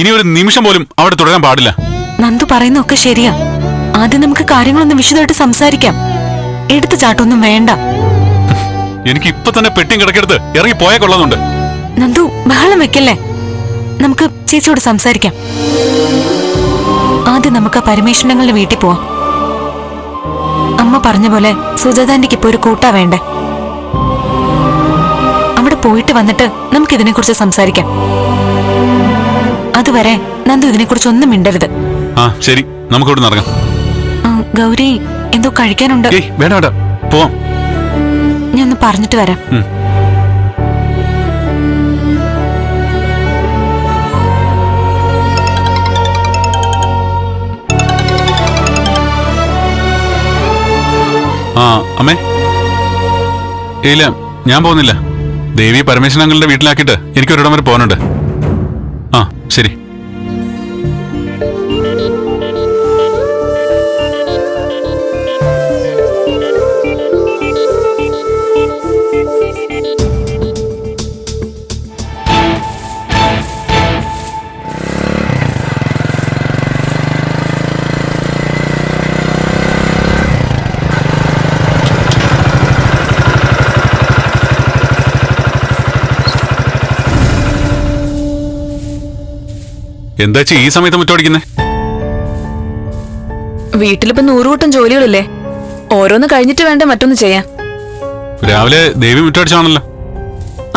ഇനി ഒരു നിമിഷം പോലും അവിടെ തുടരാൻ പാടില്ല. നന്ദു പറയുന്നൊക്കെ ശരിയാ. ആദ്യം നമുക്ക് കാര്യങ്ങളൊന്ന് വിശദമായിട്ട് സംസാരിക്കാം. എടുത്തു ചാട്ടൊന്നും വേണ്ട. എനിക്ക് ഇപ്പൊ തന്നെ പെട്ടിയും കിടക്കെടുത്ത് ഇറങ്ങി പോയാൽ കൊള്ളുന്നുണ്ട്. നന്ദു ബഹളം വെക്കല്ലേ? നമുക്ക് ചേച്ചിയോട് സംസാരിക്കാം. ആദ്യം നമുക്ക് ആ പരമേശ്വരങ്ങളുടെ വീട്ടിൽ പോവാം. അമ്മ പറഞ്ഞ പോലെ സുജാതാന്റിക്ക് ഇപ്പൊ ഒരു കൂട്ടാ വേണ്ടേ? അവിടെ പോയിട്ട് വന്നിട്ട് നമുക്ക് ഇതിനെക്കുറിച്ച് സംസാരിക്കാം. അതുവരെ നന്ദു ഇതിനെക്കുറിച്ച് ഒന്നും മിണ്ടരുത്. ആ ശരി. നമുക്ക് ഇവിടെ ഇറങ്ങാം ഗൗരി എന്തോ കഴിക്കാനുണ്ട്. ഏയ് വേണ്ട വേണ്ട. പോവാം ഞാൻ ഒന്ന് പറഞ്ഞിട്ട് വരാം. ഉം. ആ അമ്മേ. ഇല്ല ഞാൻ പോകുന്നില്ല. ദേവി പരമേശ്വരൻ അങ്ങളുടെ വീട്ടിലാക്കിയിട്ട് എനിക്ക് ഒരിടം വരെ പോകാനുണ്ട്. ശരി എന്താ ഈ സമയത്ത് മുറ്റോടിക്കുന്നേ വീട്ടിലിപ്പോ നൂറുകൂട്ടം ജോലികളില്ലേ? ഓരോന്ന് കഴിഞ്ഞിട്ട് വേണ്ട മറ്റൊന്ന് ചെയ്യാൻ. രാവിലെ ദേവി മുറ്റടിച്ചാണല്ലോ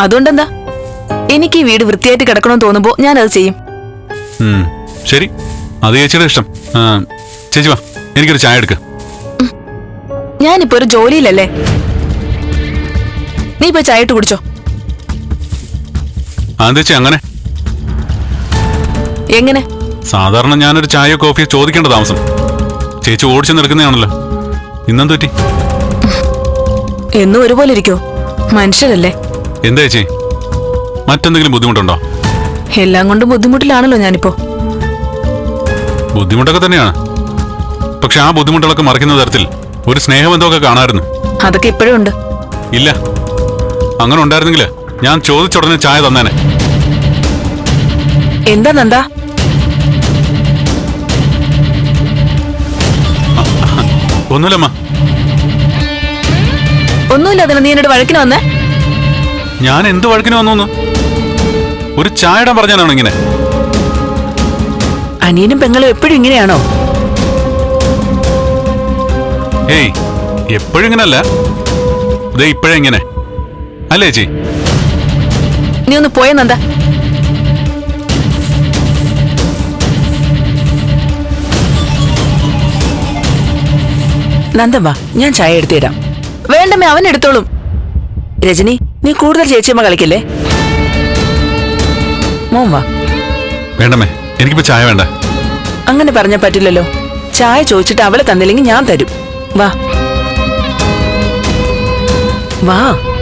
അതുകൊണ്ടെന്താ? എനിക്ക് ഈ വീട് വൃത്തിയായിട്ട് കിടക്കണമെന്ന് തോന്നുമ്പോ ഞാൻ അത് ചെയ്യും ശരി. അത് ചേച്ചിയുടെ ഇഷ്ടം. ചേച്ചി വാ എനിക്കൊരു ചായ എടുക്ക. ഞാനിപ്പോ ഒരു ജോലിയിലല്ലേ? നീ ഇപ്പൊ ചായ ഇട്ട് കുടിച്ചോ. അതെന്താ അങ്ങനെ? എങ്ങനെ? സാധാരണ ഞാനൊരു ചായയോ കോഫിയോ ചോദിക്കേണ്ട താമസം. ചേച്ചി ഓടിച്ചു നിൽക്കുന്നതാണല്ലോ. ഇന്നെന്ത് പറ്റി? എന്നും ഒരുപോലെ ഇരിക്കോ? മനുഷ്യരല്ലേ? എന്താ ചേച്ചി? മറ്റെന്തെങ്കിലും ബുദ്ധിമുട്ടുണ്ടോ? എല്ലാം കൊണ്ടും ബുദ്ധിമുട്ടിലാണല്ലോ ഞാനിപ്പോ. ബുദ്ധിമുട്ടൊക്കെ തന്നെയാണ്. പക്ഷെ ആ ബുദ്ധിമുട്ടുകളൊക്കെ മറിക്കുന്ന തരത്തിൽ ഒരു സ്നേഹബന്ധമൊക്കെ കാണാമായിരുന്നു അതൊക്കെ ഇപ്പോഴും ഉണ്ട്. ഇല്ല. അങ്ങനെ ഉണ്ടായിരുന്നെങ്കിൽ ഞാൻ ചോദിച്ചുടനെ ചായ തന്നേനെ. എന്താ നന്ദാ? ഒന്നുമില്ലമ്മ. ഒന്നുമില്ല അതിന് നീ എന്നോട് വഴക്കിന് വന്നേ. ഞാൻ എന്ത് വഴക്കിന് വന്നു ഒരു ചായ ഇടാൻ പറഞ്ഞാണോ ഇങ്ങനെ? അനിയനും പെങ്ങളും എപ്പോഴും ഇങ്ങനെയാണോ? ഏയ് എപ്പോഴും ഇങ്ങനല്ല. ദേ ഇപ്പോഴെങ്ങനെ അല്ലേ ചേച്ചി? നീ ഒന്ന് പോയ നന്ദ നന്ദമ്മ ഞാൻ ചായ എടുത്തു തരാം വേണ്ടമ്മേ അവൻ എടുത്തോളും. രജനി നീ കൂടുതൽ ചേച്ചിയമ്മ കളിക്കില്ലേ? മോൻ വാ. വേണ്ടമ്മേ എനിക്കിപ്പോ ചായ വേണ്ട. അങ്ങനെ പറഞ്ഞാ പറ്റില്ലല്ലോ. ചായ ചോദിച്ചിട്ട് അവളെ തന്നില്ലെങ്കിൽ ഞാൻ തരും. വാ. വാ.